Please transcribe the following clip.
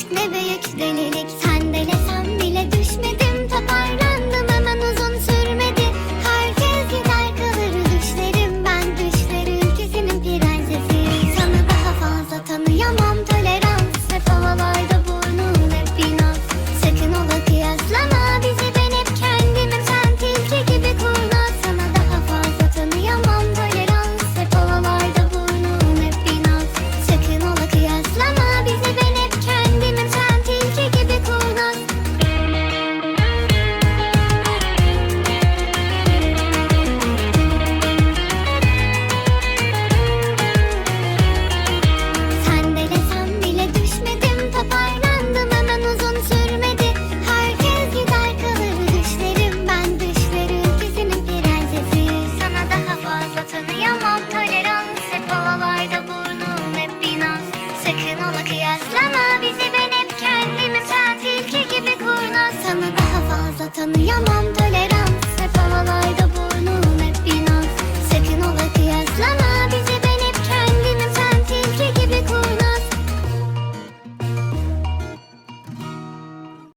Aşk ne büyük delilik Asla tanıyamam da.